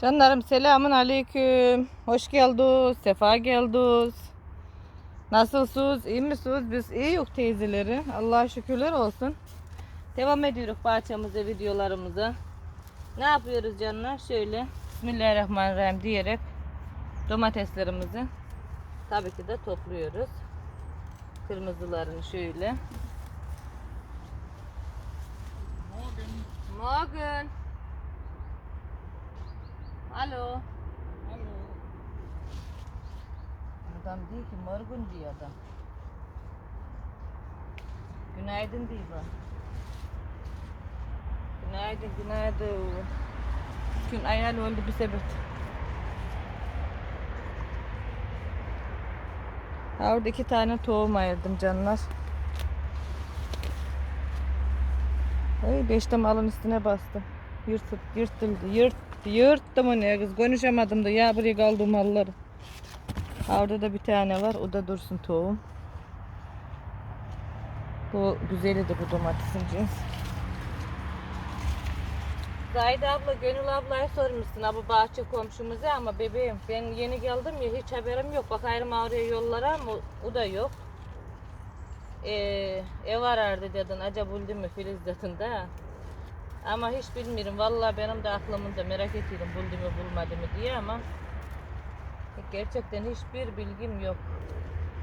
Canlarım selamun aleyküm. Hoş geldiniz. Sefa geldiniz. Nasılsınız? İyi misiniz? Biz iyi yok teyzeleri. Allah'a şükürler olsun. Devam ediyoruz bahçemize, videolarımıza. Ne yapıyoruz canlar? Şöyle Bismillahirrahmanirrahim diyerek domateslerimizi tabii ki de topluyoruz. Kırmızılarını şöyle. Morgen. Alo. Adam değil ki morgun diyor adam. Günaydın diyor. Günaydın, günaydın. Gün ayal oldu bir sebep. Ha, Orada iki tane tohum ayırdım canlar. Ay beşte malın üstüne bastım. Yırtıp yırtıldı. Yırt, yırttım onu ya kız. Konuşamadım da ya buraya kaldı malları. Orada da bir tane var. O da dursun tohum. Bu güzeli de bu domatesin cins. Zahide abla, Gönül ablaya sormuşsun abi bahçe komşumuza ama bebeğim ben yeni geldim ya hiç haberim yok. Bak ayrım oraya yollara ama o da yok. Ee, ev arardı dedin acaba buldu mu Filiz dedin de. Ama hiç bilmiyorum. Vallahi benim de aklımda merak ediyorum buldu mu bulmadı mı diye ama gerçekten hiçbir bilgim yok.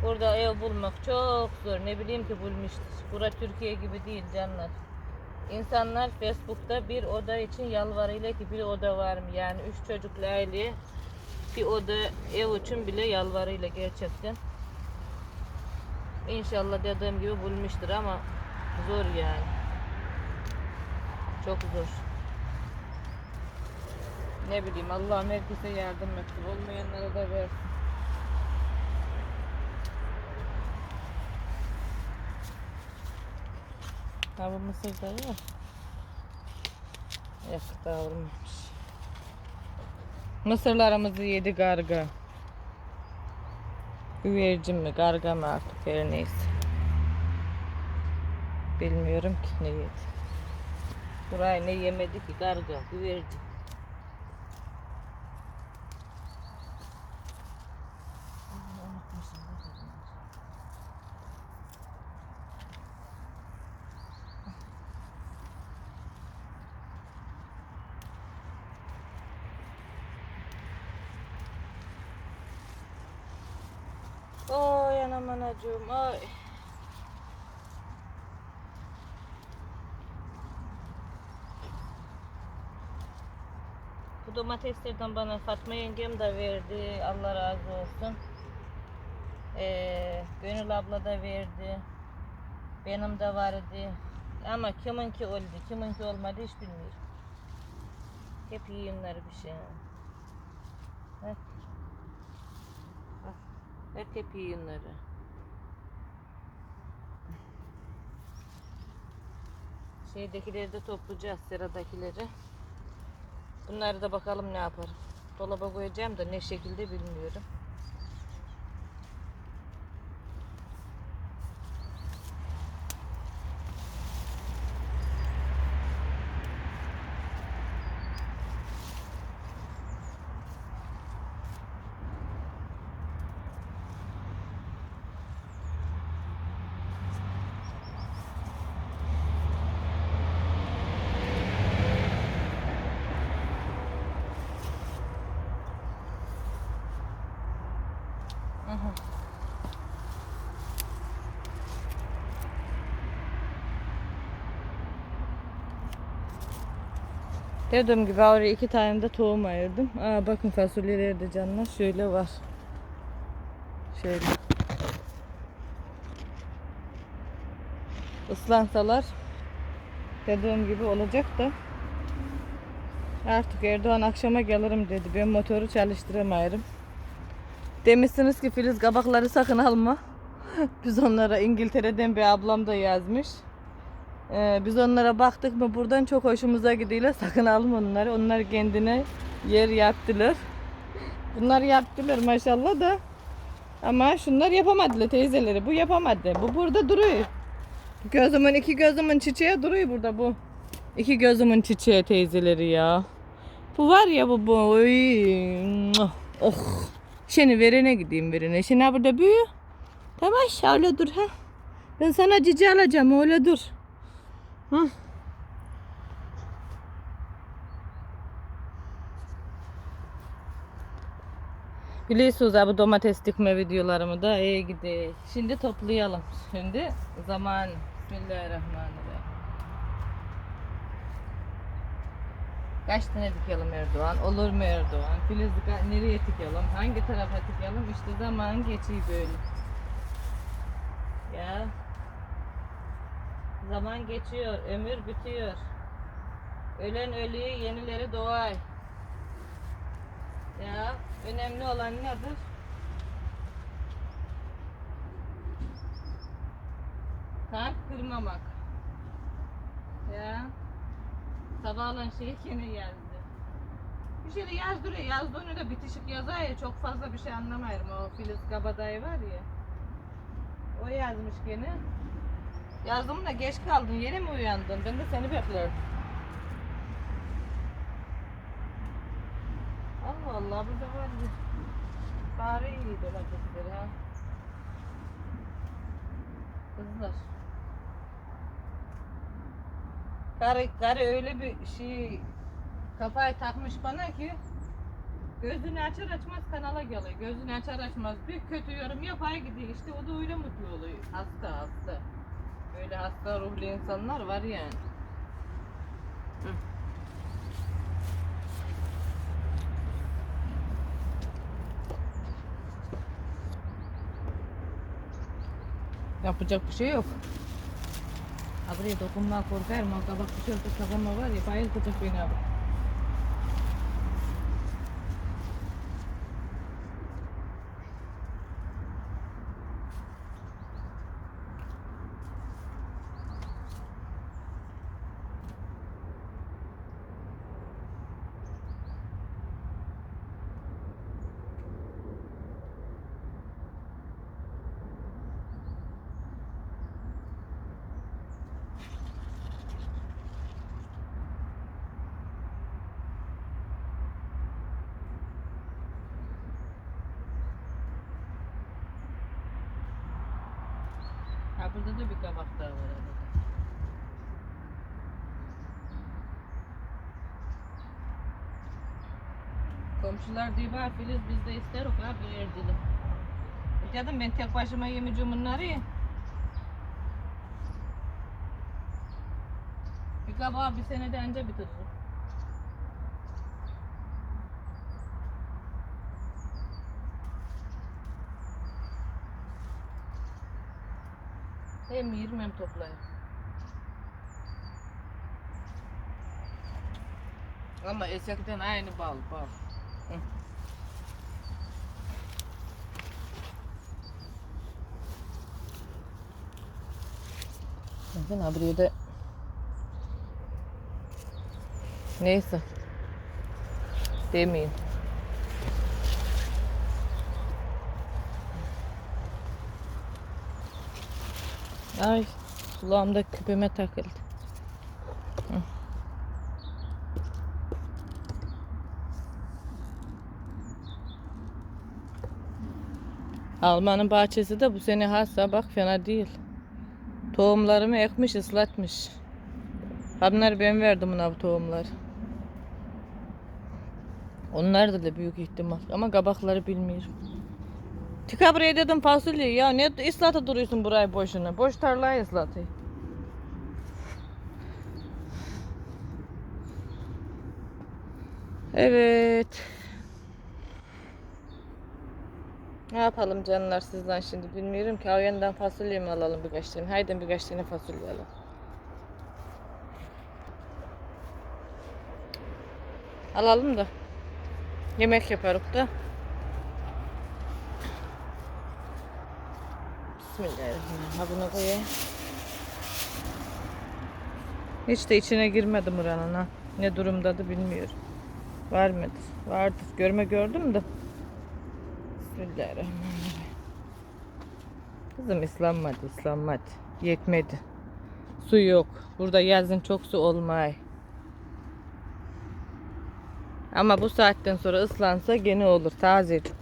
Burada ev bulmak çok zor. Ne bileyim ki bulmuştur. Bura Türkiye gibi değil canlar. İnsanlar Facebook'ta bir oda için yalvarıyla ki bir oda var mı? Yani üç çocuklu aileye bir oda ev için bile yalvarıyla gerçekten. İnşallah dediğim gibi bulmuştur ama zor yani. Çok zor. Ne bileyim Allah'ım herkese yardım etsin. Olmayanlara da versin. Ha bu mısır da var. Yok davranmamış. Mısırlarımızı yedi karga. Güvercin mi karga mı artık her neyse. Bilmiyorum ki ne yedi. Burayı ne yemedi ki karga, güvercin. Oy anam anacığım ay. Domateslerden bana Fatma yengem de verdi. Allah razı olsun. Ee, Gönül abla da verdi. Benim de vardı. Ama kiminki oldu, kiminki olmadı hiç bilmiyorum. Hep yiyinler bir şey. Bak, Hep hep yiyinleri. Şeydekileri de toplayacağız, sıradakileri. Bunları da bakalım ne yaparım. Dolaba koyacağım da ne şekilde bilmiyorum. Aha. Dediğim gibi oraya iki tane de tohum ayırdım. Aa, bakın fasulyeleri de canlar şöyle var. Şöyle. Islansalar dediğim gibi olacak da artık Erdoğan akşama gelirim dedi. Ben motoru çalıştıramayırım. Demişsiniz ki Filiz kabakları sakın alma. Biz onlara İngiltere'den bir ablam da yazmış. Ee, biz onlara baktık mı buradan çok hoşumuza gidiyorlar. Sakın alma onları. Onlar kendine yer yaptılar. Bunlar yaptılar maşallah da. Ama şunlar yapamadılar teyzeleri. Bu yapamadı. Bu burada duruyor. Gözümün iki gözümün çiçeği duruyor burada bu. İki gözümün çiçeği teyzeleri ya. Bu var ya bu bu. Oy. Oh. Seni verene gideyim verene. Şimdi burada büyü. Tamam öyle dur ha. Ben sana cici alacağım öyle dur. Hı. Biliyorsunuz abi domates dikme videolarımı da iyi gidiyor. Şimdi toplayalım. Şimdi zaman. Bismillahirrahmanirrahim. Kaç tane dikelim Erdoğan? Olur mu Erdoğan? Filiz nereye dikelim? Hangi tarafa dikelim? İşte zaman geçiyor böyle. Ya. Zaman geçiyor, ömür bitiyor. Ölen ölüyor, yenileri doğar. Ya önemli olan nedir? Kalp kırmamak. Ya. Sabahlan şey yine yazdı. Bir şey de yazdırıyor. Yazdığını da bitişik yazar ya. Çok fazla bir şey anlamayırım. O Filiz Kabadayı var ya. O yazmış gene. Yazdım da geç kaldın. Yeni mi uyandın? Ben de seni bekliyorum. Allah Allah burada var bir fare iyi domatesleri ha. Kızlar. Karı, karı öyle bir şey kafayı takmış bana ki gözünü açar açmaz kanala geliyor. Gözünü açar açmaz bir kötü yorum yapar gidiyor. İşte o da öyle mutlu oluyor. Hasta hasta. Böyle hasta ruhlu insanlar var yani. Hı. Yapacak bir şey yok. Ha buraya dokunma korkarım. Kabak bir şey olsa kafama var ya bayıltacak beni abi. Burada da bir kabak daha var arada. Komşular diyor bak Filiz biz de isteriz ha birer dilim. Dedim ben tek başıma yemeyeceğim bunları. Bir kabağı bir senede anca bitiririm. Hem yerim hem toplayayım. Ama eskiden aynı bal bal. Hı. Bakın ha buraya da Neyse. Demeyeyim. Ay kulağımda küpeme takıldı. Hı. Almanın bahçesi de bu sene hassa bak fena değil. Tohumlarımı ekmiş ıslatmış. Bunları ben verdim buna bu tohumları. Onlar da da büyük ihtimal ama kabakları bilmiyorum. Tika buraya dedim fasulye ya ne ıslatı duruyorsun burayı boşuna. Boş tarlayı ıslatıyor. Evet. Ne yapalım canlar sizden şimdi bilmiyorum ki. Avyandan fasulye mi alalım birkaç tane? Haydi birkaç tane fasulye alalım. Alalım da. Yemek yaparız da. Bismillahirrahmanirrahim. Ha bunu koyayım. Hiç de içine girmedim buranın ha. Ne durumdadı bilmiyorum. Var mıdır? Vardır. Görme gördüm de. Bismillahirrahmanirrahim. Kızım ıslanmadı, ıslanmadı. Yetmedi. Su yok. Burada yazın çok su olmay. Ama bu saatten sonra ıslansa gene olur tazecik.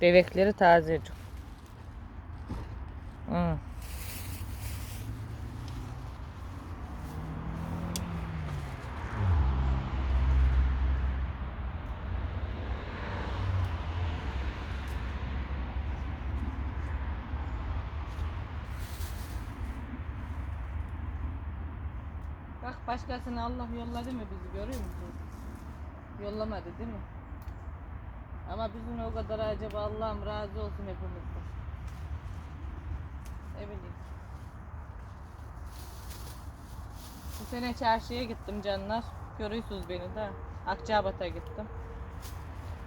Devekleri tazecik. Hı. Bak başkasını Allah yolladı mı bizi görüyor musunuz? Yollamadı değil mi? Ama bizim o kadar acaba Allah'ım razı olsun hepimizden. Bileyim. Bu sene çarşıya gittim canlar. Görüyorsunuz beni de. Akçabat'a gittim.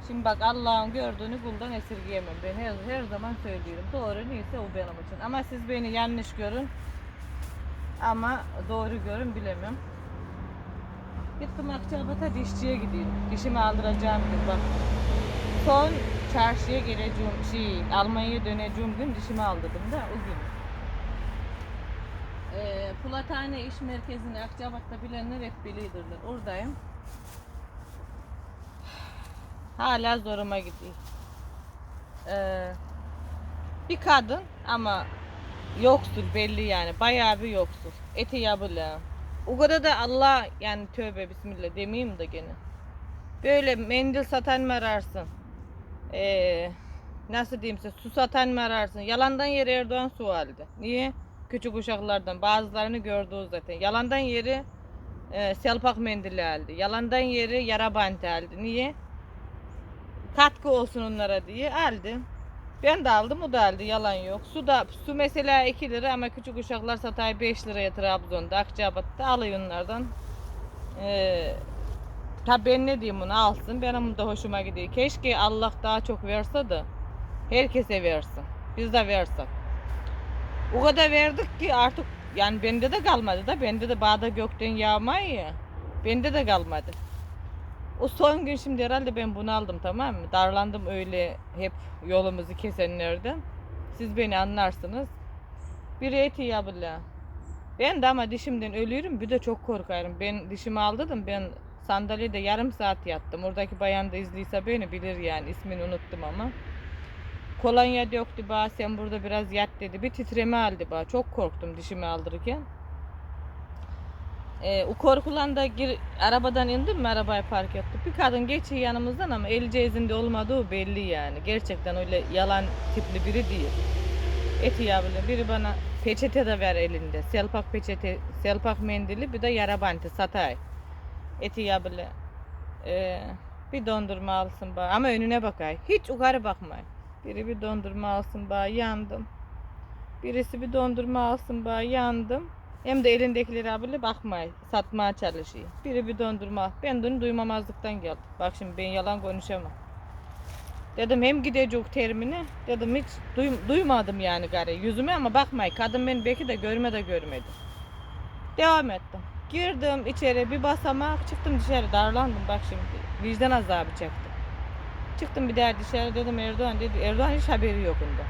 Şimdi bak Allah'ın gördüğünü kuldan esirgeyemem. Ben her, her zaman söylüyorum. Doğru neyse o benim için. Ama siz beni yanlış görün. Ama doğru görün bilemem. Gittim Akçabat'a dişçiye gideyim. Dişimi aldıracağım gün bak. Son çarşıya geleceğim şey Almanya'ya döneceğim gün dişimi aldırdım da o gün. Ee, Pulathane İş Merkezi'ni Akçabat'ta bilenler hep biliyorlar. Oradayım. Hala zoruma gidiyor. Ee, bir kadın ama yoksul belli yani. Bayağı bir yoksul. Eti yabılı. O kadar da Allah yani tövbe bismillah demeyeyim de gene. Böyle mendil satan mı ararsın? Ee, nasıl diyeyim size su satan mı ararsın? Yalandan yere Erdoğan su aldı. Niye? Küçük uşaklardan bazılarını gördü zaten. Yalandan yeri e, selpak mendili aldı. Yalandan yeri yara bantı aldı. Niye? Katkı olsun onlara diye aldı. Ben de aldım o da aldı yalan yok. Su da su mesela 2 lira ama küçük uşaklar satay 5 liraya Trabzon'da Akçabat'ta alıyor onlardan. Ee, tabi ben ne diyeyim onu alsın benim de hoşuma gidiyor. Keşke Allah daha çok verse de herkese versin. Biz de versek. O kadar verdik ki artık yani bende de kalmadı da bende de bağda gökten yağmay ya. Bende de kalmadı. O son gün şimdi herhalde ben bunu aldım tamam mı? Darlandım öyle hep yolumuzu kesenlerden. Siz beni anlarsınız. Bir eti yabıla. Ben de ama dişimden ölüyorum bir de çok korkarım. Ben dişimi aldırdım ben sandalyede yarım saat yattım. Oradaki bayan da izliyse beni bilir yani ismini unuttum ama. Kolonya döktü bana sen burada biraz yat dedi. Bir titreme aldı bana. Çok korktum dişimi aldırırken. Ee, o korkulan da gir, arabadan indim mi arabayı park ettik. Bir kadın geçiyor yanımızdan ama el cezinde olmadığı belli yani. Gerçekten öyle yalan tipli biri değil. Eti yavru biri bana peçete de ver elinde. Selpak peçete, selpak mendili bir de yara bantı satay. Eti yavru. Ee, bir dondurma alsın bana ama önüne bakay. Hiç yukarı bakmay. Biri bir dondurma alsın bana yandım. Birisi bir dondurma alsın bana yandım. Hem de elindekileri abiyle bakmay. Satmaya çalışıyor. Biri bir dondurma. Ben de duymamazlıktan geldim. Bak şimdi ben yalan konuşamam. Dedim hem gidecek terimini. Dedim hiç duy- duymadım yani gari yüzüme ama bakmay. Kadın beni belki de görme de görmedi. Devam ettim. Girdim içeri bir basamak çıktım dışarı darlandım bak şimdi. Vicdan azabı çektim. Çıktım bir daha dışarı dedim Erdoğan dedi. Erdoğan hiç haberi yok ondan.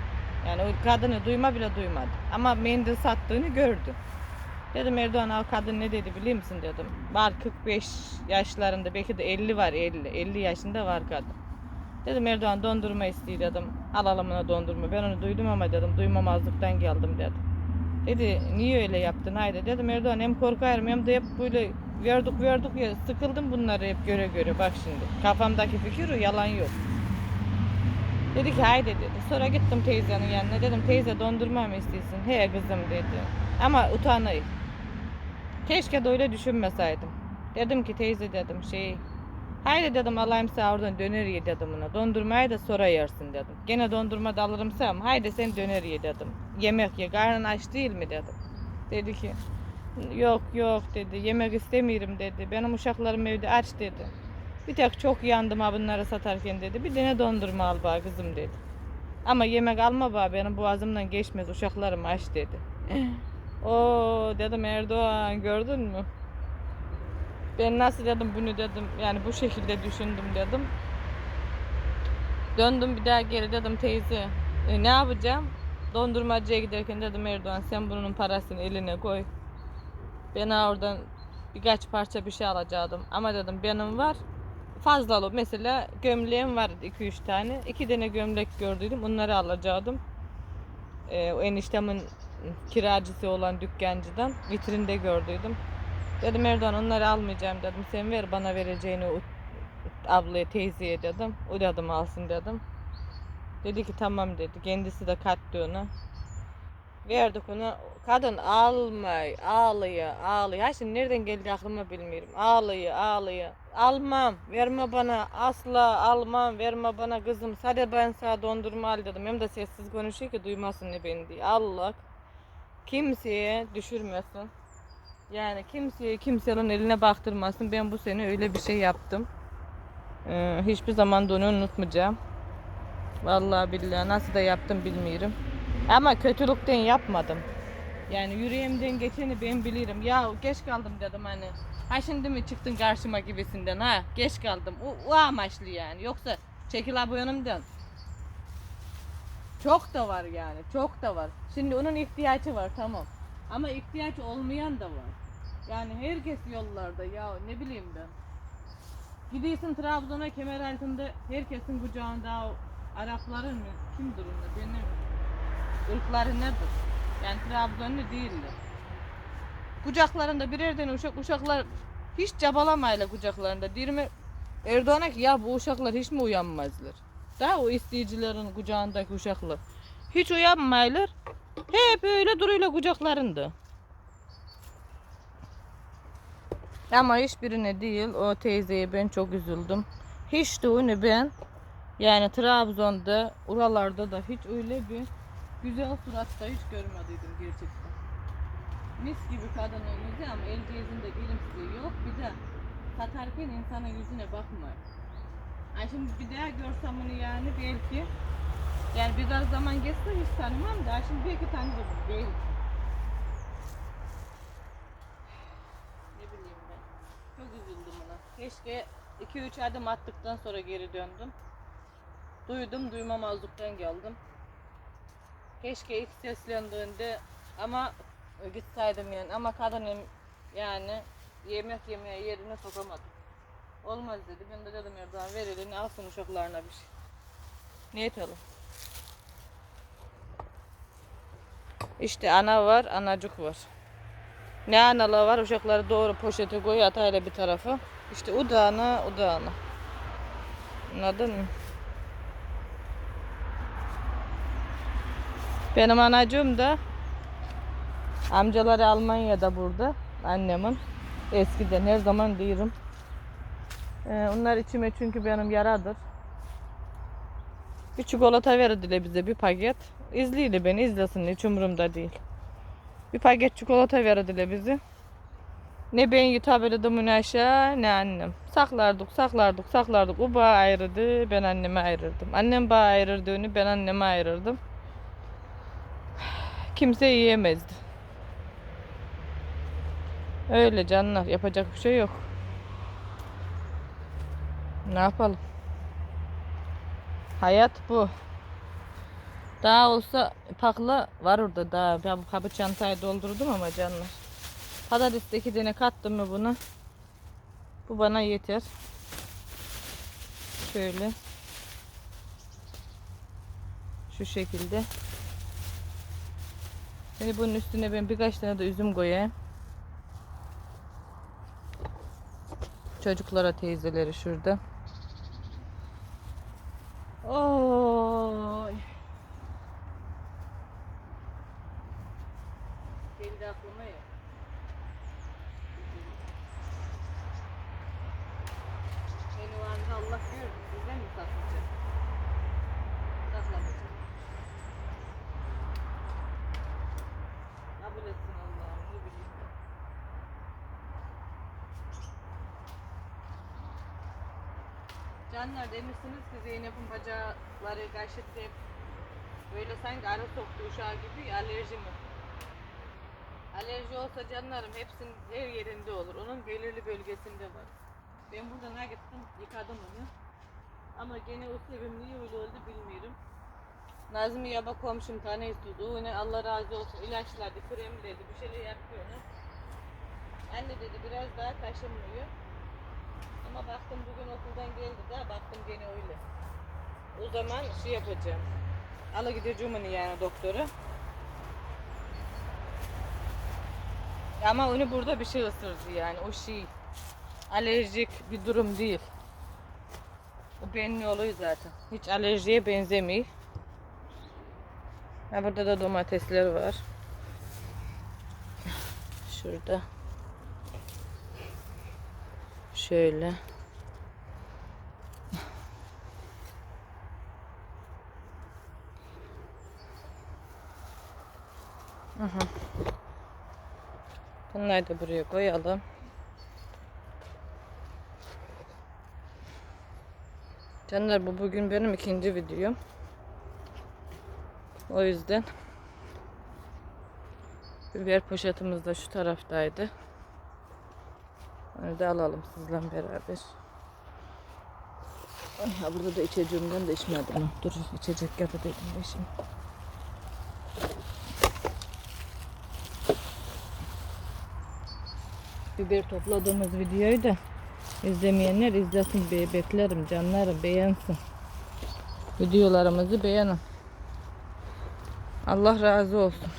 Yani o kadını duyma bile duymadı. Ama mendil sattığını gördü. Dedim Erdoğan al kadın ne dedi biliyor musun dedim. Var 45 yaşlarında belki de 50 var 50. 50 yaşında var kadın. Dedim Erdoğan dondurma istiyor dedim. Alalım ona dondurma. Ben onu duydum ama dedim duymamazlıktan geldim dedim. Dedi niye öyle yaptın haydi dedim Erdoğan hem korkarım hem de hep böyle verdik verdik ya sıkıldım bunları hep göre göre bak şimdi. Kafamdaki fikir o yalan yok. Dedi ki haydi dedi. Sonra gittim teyzenin yanına dedim teyze dondurma mı istiyorsun? He kızım dedi. Ama utanayım. Keşke de öyle düşünmeseydim. Dedim ki teyze dedim şey Haydi dedim alayım sana oradan döner ye dedim ona. Dondurmayı da sonra yersin dedim. Gene dondurma da alırım sen. Haydi sen döner ye dedim. Yemek ye. Karnın aç değil mi dedim. Dedi ki yok yok dedi. Yemek istemiyorum dedi. Benim uşaklarım evde aç dedi. Bir tek çok yandım ha bunları satarken dedi. Bir tane dondurma al bana kızım dedi. Ama yemek alma bana benim boğazımdan geçmez uşaklarım aç dedi. O dedim Erdoğan gördün mü? Ben nasıl dedim bunu dedim yani bu şekilde düşündüm dedim. Döndüm bir daha geri dedim teyze e, ne yapacağım? Dondurmacıya giderken dedim Erdoğan sen bunun parasını eline koy. Ben oradan birkaç parça bir şey alacaktım. Ama dedim benim var. fazlalı mesela gömleğim vardı 2-3 tane. 2 tane gömlek gördüydüm. Onları alacaktım. Ee, o eniştemin kiracısı olan dükkancıdan vitrinde gördüydüm. Dedim Erdoğan onları almayacağım dedim. Sen ver bana vereceğini ablaya teyzeye dedim. O dedim alsın dedim. Dedi ki tamam dedi. Kendisi de kattı onu. Verdik ona. Kadın almay, ağlıyor, ağlıyor. Ha şimdi nereden geldi aklıma bilmiyorum. Ağlıyor, ağlıyor. Almam, verme bana, asla almam, verme bana kızım. Sadece ben sana dondurma al dedim. Hem de sessiz konuşuyor ki duymasın ne beni diye. Allah kimseye düşürmesin. Yani kimseye kimsenin eline baktırmasın. Ben bu sene öyle bir şey yaptım. Ee, hiçbir zaman da onu unutmayacağım. Vallahi billahi nasıl da yaptım bilmiyorum. Ama kötülükten yapmadım. Yani yüreğimden geçeni ben bilirim. Ya geç kaldım dedim hani. Ha şimdi mi çıktın karşıma gibisinden ha? Geç kaldım. O, o amaçlı yani. Yoksa çekil abi önümden. Çok da var yani. Çok da var. Şimdi onun ihtiyacı var tamam. Ama ihtiyaç olmayan da var. Yani herkes yollarda ya ne bileyim ben. Gidiyorsun Trabzon'a kemer altında herkesin kucağında Arapların mı? Kim durumda? Benim ırkları nedir? Yani Trabzonlu değildir. Kucaklarında birerden uşak uşaklar hiç cabalamayla kucaklarında. Dirme Erdoğan'a ki ya bu uşaklar hiç mi uyanmazlar? Daha o isteyicilerin kucağındaki uşaklar. Hiç uyanmaylar. Hep öyle duruyla kucaklarında. Ama hiçbirine değil o teyzeye ben çok üzüldüm. Hiç de onu ben yani Trabzon'da, oralarda da hiç öyle bir güzel suratta hiç görmediydim gerçekten. Mis gibi kadının yüzü ama el cihazında gülümsüyor yok. Bir de satarken insanın yüzüne bakmıyor. Ay şimdi bir daha görsem onu yani belki yani biraz zaman geçse hiç tanımam da şimdi belki tanırım belki. Ne bileyim ben. Çok üzüldüm ona. Keşke 2-3 adım attıktan sonra geri döndüm. Duydum duymamazlıktan geldim. Keşke ilk seslendiğinde ama gitseydim yani ama kadınım yani yemek yemeye yerine sokamadım. Olmaz dedi. Ben de dedim Erdoğan ver elini alsın uşaklarına bir şey. Ne edelim? İşte ana var, anacık var. Ne analı var, uşakları doğru poşete koy, atayla bir tarafa. İşte o da ana, o da ana. Anladın mı? Benim anacığım da amcaları Almanya'da burada. Annemin. Eskiden her zaman diyorum. Ee, onlar içime çünkü benim yaradır. Bir çikolata verdiler bize bir paket. İzliydi beni izlesin hiç umurumda değil. Bir paket çikolata verdiler bize. Ne ben yutabilirdim onu aşağı ne annem. Saklardık saklardık saklardık. O bağ ayrıldı ben anneme ayırırdım. Annem bağ ayırırdığını ben anneme ayırırdım. Kimse yiyemezdi. Öyle canlar yapacak bir şey yok. Ne yapalım? Hayat bu. Daha olsa pakla var orada daha. Ben bu kabı çantayı doldurdum ama canlar. Patatesteki tane kattım mı bunu? Bu bana yeter. Şöyle. Şu şekilde. Şimdi bunun üstüne ben birkaç tane de üzüm koyayım. Çocuklara teyzeleri şurada. Oy. Geldi aklıma ya. Beni vardı Allah gördü. Bizden mi saklayacak? Saklamayacak. Kabul etsin Allah'ım. Ne bileyim ben. Canlar demişsiniz ki Zeynep'in bacakları gayşet hep böyle sanki arı soktu uşağı gibi alerji mi? Alerji olsa canlarım hepsinin her yerinde olur. Onun belirli bölgesinde var. Ben burada ne gittim yıkadım onu. Ama gene o sebep niye öyle oldu bilmiyorum. Nazmi yaba komşum tane istiyordu. Yine Allah razı olsun ilaçladı, kremledi, bir şeyler yapıyor ona. Anne dedi biraz daha kaşınmıyor. Ama baktım bugün okuldan geldi de baktım gene öyle. O zaman şey yapacağım. Ala gideceğim onu yani doktora. Ama onu burada bir şey ısırdı yani o şey alerjik bir durum değil. O belli oluyor zaten. Hiç alerjiye benzemiyor. Ha, burada da domatesler var. Şurada. Şöyle. Aha. Bunları da buraya koyalım. Canlar bu bugün benim ikinci videom. O yüzden biber poşetimiz de şu taraftaydı. Onu da alalım sizle beraber. Ay, burada da içeceğimden de içmedim. Dur içecek yapayım ben şimdi. Biber topladığımız videoyu da izlemeyenler izlesin. Be beklerim canlarım beğensin. Videolarımızı beğenin. Allah razı olsun.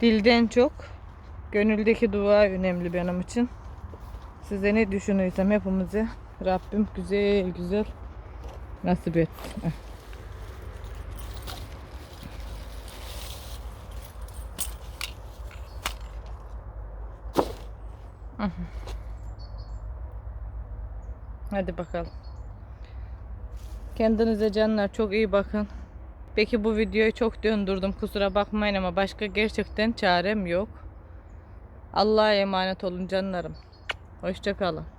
Dilden çok gönüldeki dua önemli benim için. Size ne düşünüyorsam hepimize Rabbim güzel güzel nasip etsin. Hadi bakalım. Kendinize canlar çok iyi bakın. Peki bu videoyu çok döndürdüm kusura bakmayın ama başka gerçekten çarem yok. Allah'a emanet olun canlarım. Hoşçakalın.